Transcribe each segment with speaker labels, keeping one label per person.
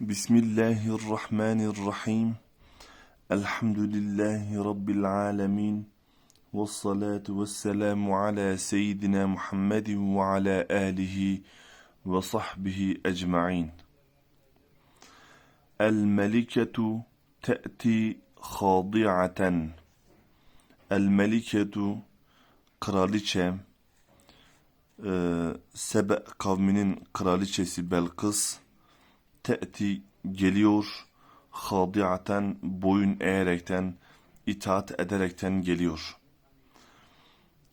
Speaker 1: Bismillahirrahmanirrahim. Elhamdülillahi Rabbil alemin. Ve salatu ve selamu ala seyyidina Muhammedin ve ala alihi ve sahbihi ecma'in. El meliketu te'ti khadi'aten. El meliketu kraliçe. Ee, Sebe kavminin kraliçesi Belkıs. Belkıs te'ti geliyor hadiaten boyun eğerekten itaat ederekten geliyor.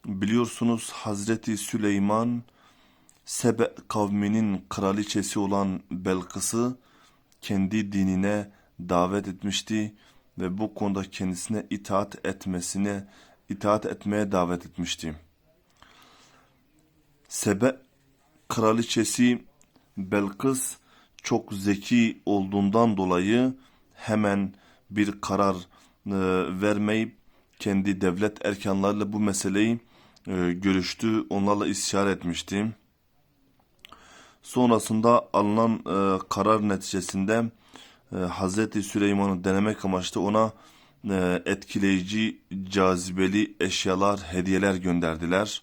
Speaker 1: Biliyorsunuz Hazreti Süleyman Sebe kavminin kraliçesi olan Belkıs'ı kendi dinine davet etmişti ve bu konuda kendisine itaat etmesine itaat etmeye davet etmişti. Sebe kraliçesi Belkıs çok zeki olduğundan dolayı hemen bir karar e, vermeyip kendi devlet erkanlarıyla bu meseleyi e, görüştü, onlarla istişare etmişti. Sonrasında alınan e, karar neticesinde e, Hazreti Süleyman'ı denemek amaçlı ona e, etkileyici, cazibeli eşyalar, hediyeler gönderdiler.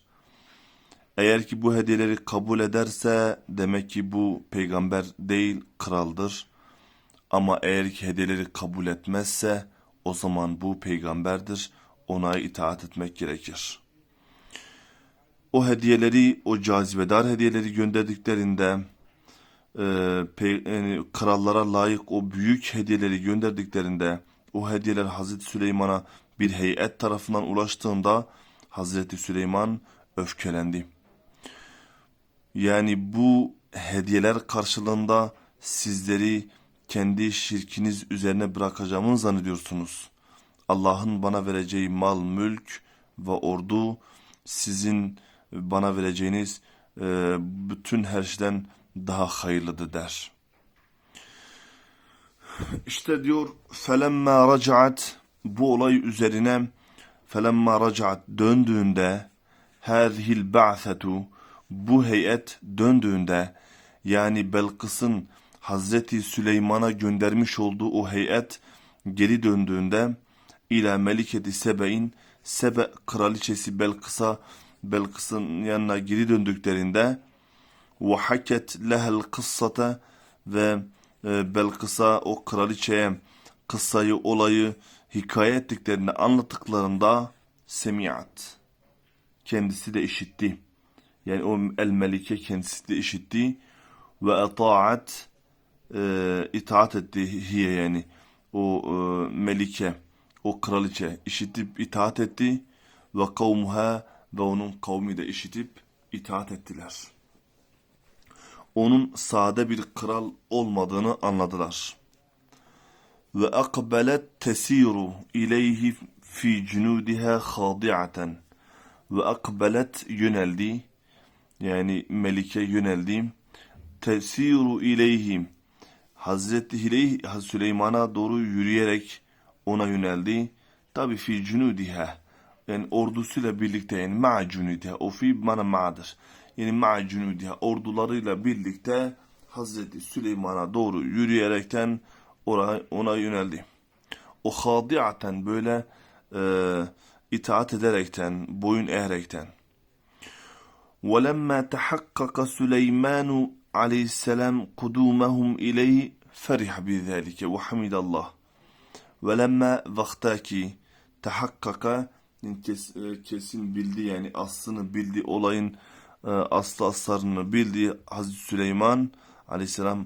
Speaker 1: Eğer ki bu hediyeleri kabul ederse demek ki bu peygamber değil kraldır. Ama eğer ki hediyeleri kabul etmezse o zaman bu peygamberdir. Ona itaat etmek gerekir. O hediyeleri, o cazibedar hediyeleri gönderdiklerinde e, pe, yani krallara layık o büyük hediyeleri gönderdiklerinde o hediyeler Hazreti Süleyman'a bir heyet tarafından ulaştığında Hazreti Süleyman öfkelendi. Yani bu hediyeler karşılığında sizleri kendi şirkiniz üzerine bırakacağımı zannediyorsunuz. Allah'ın bana vereceği mal, mülk ve ordu sizin bana vereceğiniz e, bütün her şeyden daha hayırlıdır der. İşte diyor felemma racaat bu olay üzerine felemma racaat döndüğünde hâzihil ba'setu bu heyet döndüğünde yani Belkıs'ın Hazreti Süleyman'a göndermiş olduğu o heyet geri döndüğünde ila meliketi Sebe'in Sebe kraliçesi Belkıs'a Belkıs'ın yanına geri döndüklerinde ve haket lehel kıssata ve Belkıs'a o kraliçeye kıssayı olayı hikaye ettiklerini anlattıklarında semiat kendisi de işitti. Yani o el melike kendisi de işitti ve ataat e, itaat etti hiye yani o e, melike o kraliçe işitip itaat etti ve kavmuha ve onun kavmi de işitip itaat ettiler. Onun sade bir kral olmadığını anladılar. Ve akbelet tesiru ileyhi fi cunudiha hadi'aten ve akbelet yöneldi yani Melike yöneldi. Tesiru ileyhim Hazreti Hiley Süleyman'a doğru yürüyerek ona yöneldi. Tabi fi cunudiha yani ordusuyla birlikte yani ma'a cunudiha o fi bana ma'dır. Yani ma'a cunudiha ordularıyla birlikte Hazreti Süleyman'a doğru yürüyerekten ona, ona yöneldi. O hadiaten böyle e, itaat ederekten, boyun eğerekten. وَلَمَّا تَحَقَّقَ سُلَيْمَانُ عَلَيْهِ السَّلَامُ قُدُومَهُمْ إِلَيْهِ فَرِحَ بِذَٰلِكَ وَحَمِدَ اللّٰهِ وَلَمَّا vaktaki tahakkaka kes, kesin bildi yani aslını bildi olayın e, aslı aslarını bildi Hazreti Süleyman aleyhisselam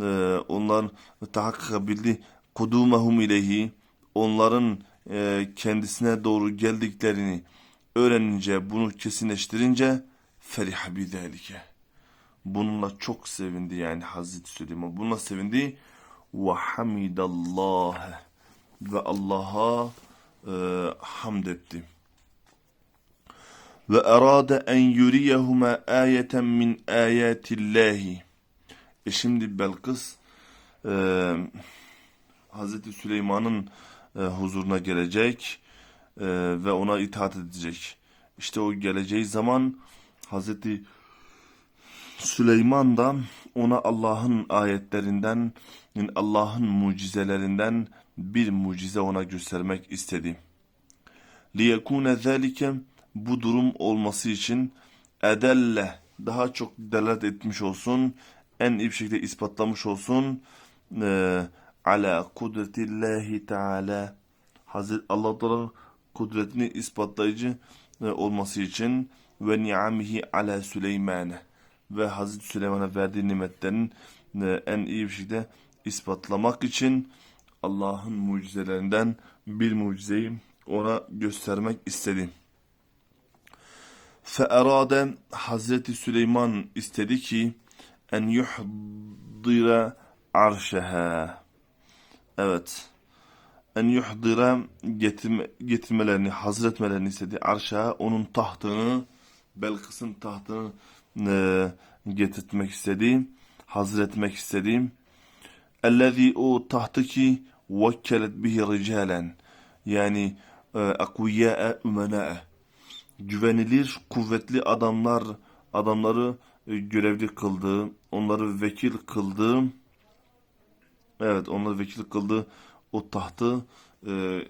Speaker 1: e, onlar tahakkaka bildi kudumahum ileyhi onların e, kendisine doğru geldiklerini öğrenince bunu kesinleştirince feriha bidalike. Bununla çok sevindi yani Hazreti Süleyman. Bununla sevindi. Ve hamidallah. Ve Allah'a e, hamd etti. Ve erade en yuriyehuma ayeten min ayatillahi. E şimdi Belkıs e, Hazreti Süleyman'ın e, huzuruna gelecek e, ve ona itaat edecek. İşte o geleceği zaman Hazreti Süleyman da ona Allah'ın ayetlerinden, yani Allah'ın mucizelerinden bir mucize ona göstermek istedi. لِيَكُونَ ذَٰلِكَ Bu durum olması için edelle daha çok delalet etmiş olsun, en iyi bir şekilde ispatlamış olsun. Ee, ala kudretillahi teala Hazreti Allah Teala kudretini ispatlayıcı e, olması için ve ni'amihi ala Süleyman'e ve Hazreti Süleyman'a verdiği nimetlerin e, en iyi bir şekilde ispatlamak için Allah'ın mucizelerinden bir mucizeyi ona göstermek istedi. Feerade Hazreti Süleyman istedi ki en yuhdira arşeha. Evet. En yuhdira getirme, getirmelerini, hazretmelerini istedi. Arşeha onun tahtını, Belkıs'ın tahtını e, getirtmek istedi. Hazretmek istedi. Ellezî o tahtı ki vekkelet bihi ricalen. Yani e, akviyâe ümenâe güvenilir, kuvvetli adamlar adamları e, görevli kıldı, onları vekil kıldı. Evet, onları vekil kıldı. O tahtı e,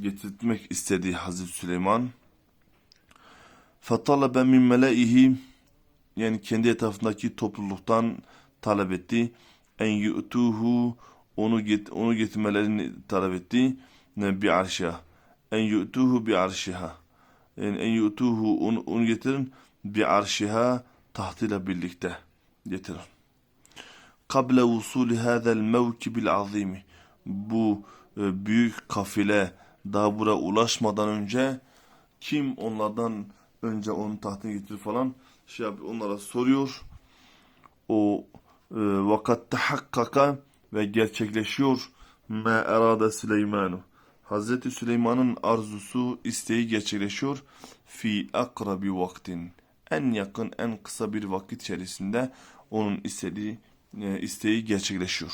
Speaker 1: getirtmek istedi Hazreti Süleyman. Fatalabe min melaihi yani kendi etrafındaki topluluktan talep etti. En yu'tuhu onu get onu getirmelerini talep etti. Bir arşa. En yu'tuhu bi arşiha yani en yutuhu onu, onu getirin bir arşiha tahtıyla birlikte getirin. Kable usuli hadal mevkibil azimi bu e, büyük kafile daha buraya ulaşmadan önce kim onlardan önce onun tahtını getirir falan şey yapıyor, onlara soruyor. O e, vakat tahakkaka ve gerçekleşiyor ma erada Süleymanu Hazreti Süleyman'ın arzusu, isteği gerçekleşiyor. Fi akrabi vaktin. En yakın, en kısa bir vakit içerisinde onun istediği, e, isteği gerçekleşiyor.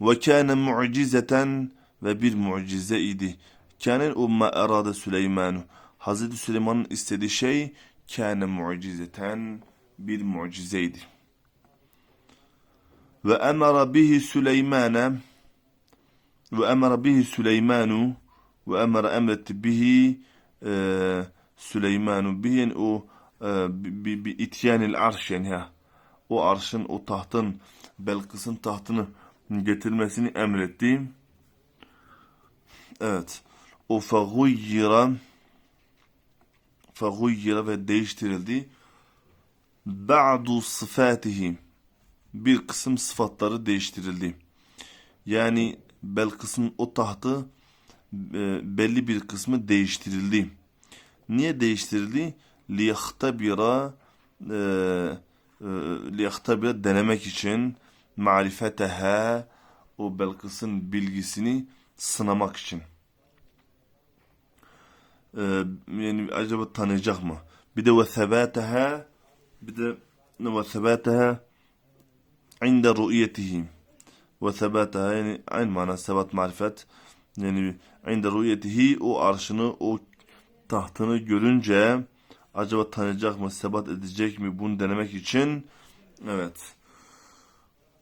Speaker 1: Ve kâne mucizeten ve bir mucize idi. Kâne umma erade Süleymanu. Hazreti Süleyman'ın istediği şey kâne mucizeten bir mucizeydi. Ve emara bihi Süleymane ve emara bihi Süleymanu ve emara emretti bihi e, Süleymanu bihin o e, bi, bi ityanil arş yani ya o arşın o tahtın Belkıs'ın tahtını getirmesini emretti. Evet. O feguyyira feguyyira ve değiştirildi. Ba'du sıfatihi bir kısım sıfatları değiştirildi. Yani Belkıs'ın o tahtı e, belli bir kısmı değiştirildi. Niye değiştirildi? Liyahtabira e, e, denemek için marifeteha o Belkıs'ın bilgisini sınamak için. E, yani acaba tanıyacak mı? Bir de ve sebateha bir de ve sebateha inde ru'yetihim ve sebataha yani aynı mana sebat marifet yani inde rüyetihi o arşını o tahtını görünce acaba tanıyacak mı sebat edecek mi bunu denemek için? Evet.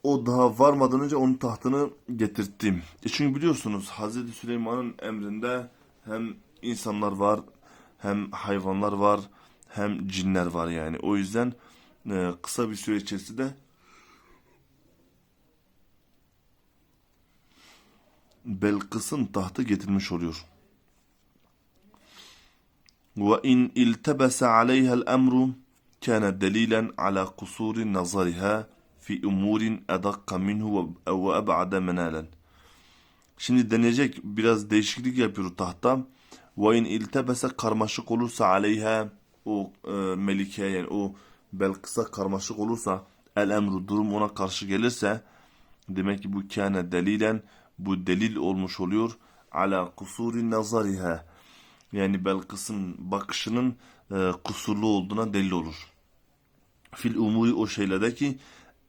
Speaker 1: O daha varmadan önce onun tahtını getirttim. E çünkü biliyorsunuz Hazreti Süleyman'ın emrinde hem insanlar var, hem hayvanlar var, hem cinler var yani. O yüzden e, kısa bir süre içerisinde Belkıs'ın tahtı getirilmiş oluyor. Ve in iltebese aleyha el-emru kana delilen ala kusuri nazariha fi umurin edakka minhu ve eb'ade menalen. Şimdi denecek biraz değişiklik yapıyor tahta. وَاِنْ iltebese karmaşık olursa aleyha o e, melike yani o Belkıs'a karmaşık olursa el emru durum ona karşı gelirse demek ki bu kâne delilen bu delil olmuş oluyor. Ala kusuri nazariha. Yani Belkıs'ın bakışının e, kusurlu olduğuna delil olur. Fil umuri o şeylerde ki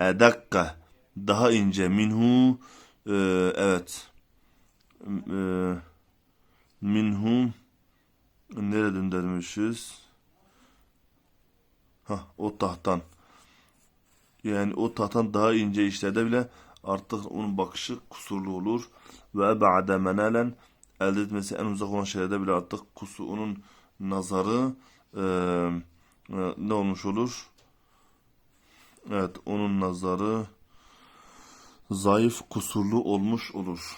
Speaker 1: edakka daha ince minhu e, evet e, minhu nereden dermişiz? Hah, o tahttan. Yani o tahttan daha ince işlerde bile artık onun bakışı kusurlu olur. Ve ba'de menalen elde etmesi en uzak olan şeylerde bile artık kusur, onun nazarı eee, e, ne olmuş olur? Evet, onun nazarı zayıf, kusurlu olmuş olur.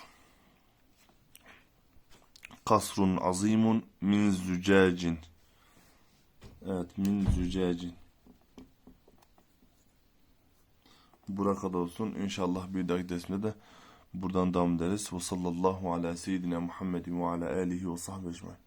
Speaker 1: Kasrun azimun min zücacin. Evet, min zücacin. Bura kadar olsun. İnşallah bir dahaki dersinde de buradan devam ederiz. Ve sallallahu ala seyyidina Muhammedin ve ala alihi ve sahbihi ecmaîn.